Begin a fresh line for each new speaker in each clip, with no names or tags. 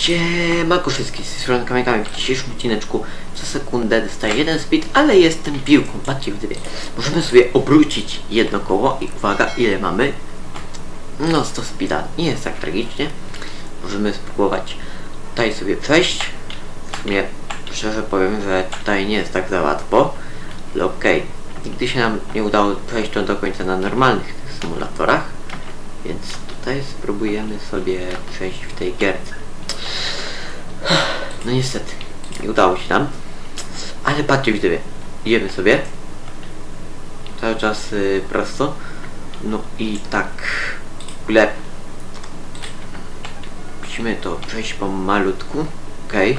Siemanko wszystkich, z tej strony Kamykami. W dzisiejszym odcineczku co sekundę dostaję jeden speed, ale jestem piłką. Patrzcie w dwie. Możemy sobie obrócić jedno koło i uwaga, ile mamy? No 100 speeda. Nie jest tak tragicznie. Możemy spróbować tutaj sobie przejść. W sumie szczerze powiem, że tutaj nie jest tak za łatwo. Ale okej. Nigdy się nam nie udało przejść to do końca na normalnych tych symulatorach. Więc tutaj spróbujemy sobie przejść w tej gierce. No niestety, nie udało się nam. Ale patrzcie widzowie, idziemy sobie. Cały czas y, prosto. No i tak. W musimy to przejść po malutku. Okej.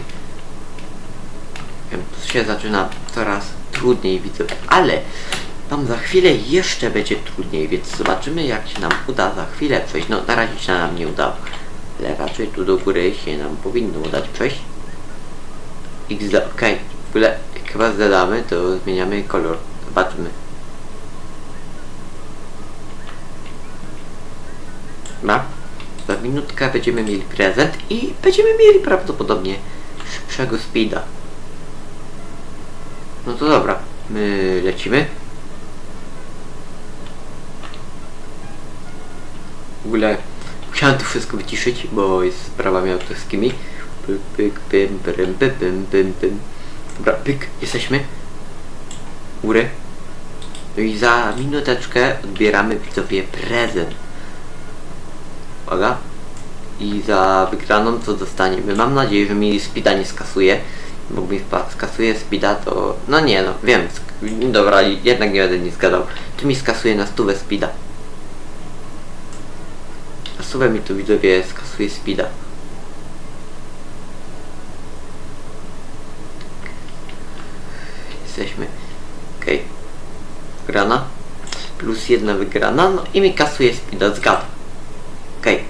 To się zaczyna coraz trudniej widzowie, ale tam za chwilę jeszcze będzie trudniej, więc zobaczymy jak się nam uda za chwilę przejść. No na razie się nam nie udało. Raczej tu do góry się nam powinno udać przejść. XD, okej. W ogóle jak chyba zdadamy, to zmieniamy kolor. Zobaczmy. No. Za minutkę będziemy mieli prezent i będziemy mieli prawdopodobnie szybszego speeda. No to dobra, my lecimy. W ogóle musiałem to wszystko wyciszyć, bo jest sprawami autorskimi. Pyk, pyk, pym, pyrym, py, pym, pym, pym. Dobra, pyk, jesteśmy. Góry. No i za minuteczkę odbieramy widzowie prezent. Uwaga. I za wygraną co dostaniemy? Mam nadzieję, że mi speeda nie skasuje. Bo mi skasuje speeda to... No nie no, wiem. Dobra, jednak nie będę nic gadał. Tu mi skasuje na stówę speeda. Stówę mi tu widzowie skasuje speeda. Jesteśmy. Okej. Wygrana. Plus jedna wygrana. No i mi kasuje speeda, zgadza. Okej.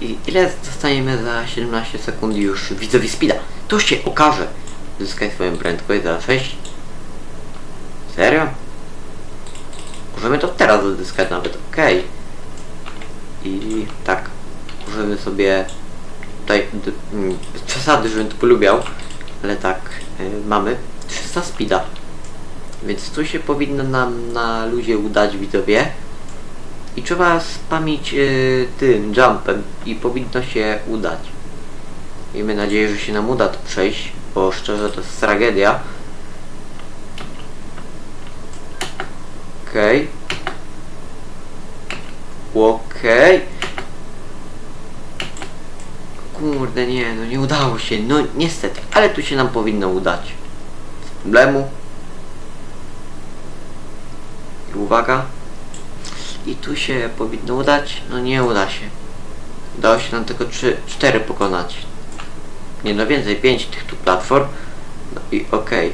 I ile dostaniemy za 17 sekund już widzowi speeda? To się okaże. Zyskaj swoją prędkość za 6. Serio? Możemy to teraz odzyskać nawet, okej. I tak. Możemy sobie tutaj d- mm, przesady, żebym to polubiał, ale tak, y, mamy 300 speeda. Więc tu się powinno nam na luzie udać widzowie. I trzeba spamić y, tym jumpem i powinno się udać. Miejmy nadzieję, że się nam uda to przejść, bo szczerze to jest tragedia. Okej. Okej. Kurde, nie, no nie udało się, no niestety, ale tu się nam powinno udać. Bez problemu. I uwaga. I tu się powinno udać, no nie uda się. Udało się nam tylko 3, 4 pokonać. Nie no więcej, 5 tych tu platform. No i okej.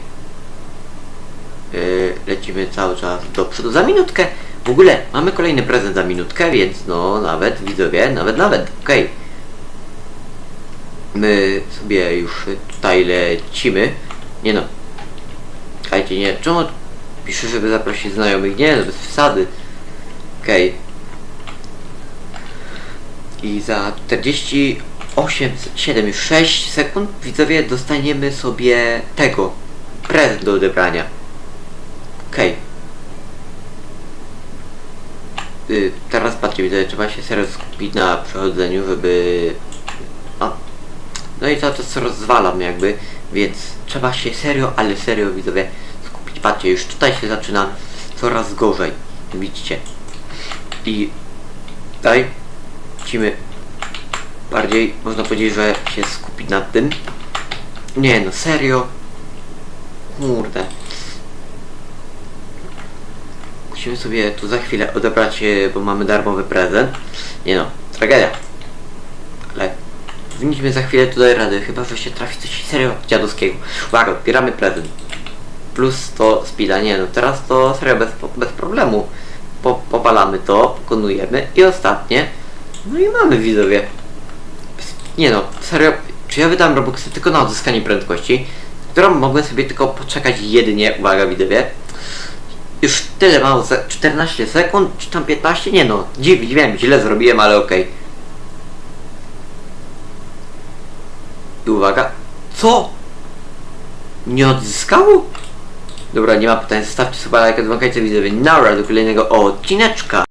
Yy, lecimy cały czas do przodu. Za minutkę w ogóle mamy kolejny prezent za minutkę, więc no nawet widzowie, nawet nawet, okej. My sobie już tutaj lecimy. Nie no. Czekajcie, nie. Czemu pisze, żeby zaprosić znajomych? Nie, bez przesady. Okej. I za 48, 7, już 6 sekund widzowie dostaniemy sobie tego. Prezent do odebrania. Okej. Y, teraz patrzcie, widzę, trzeba się serio skupić na przechodzeniu, żeby... No, no i to czas rozwalam jakby, więc trzeba się serio, ale serio widzowie skupić. Patrzcie, już tutaj się zaczyna coraz gorzej. Widzicie. I tutaj musimy bardziej, można powiedzieć, że się skupić nad tym. Nie no, serio. Kurde. Musimy sobie tu za chwilę odebrać, e, bo mamy darmowy prezent. Nie no, tragedia. Ale powinniśmy za chwilę tutaj radę, chyba że się trafi coś serio dziadowskiego. Uwaga, odbieramy prezent. Plus to speeda, nie no, teraz to serio bez, bez problemu. Po, popalamy to, pokonujemy i ostatnie. No i mamy widzowie. Nie no, serio, czy ja wydam Robuxy tylko na odzyskanie prędkości, którą mogłem sobie tylko poczekać jedynie, uwaga widzowie, już tyle mało, se- 14 sekund, czy tam 15? Nie no, dziw, wiem, źle zrobiłem, ale okej. I uwaga. Co? Nie odzyskało? Dobra, nie ma pytań. Zostawcie sobie lajka, dzwonkajcie widzowie. Nara do kolejnego odcineczka.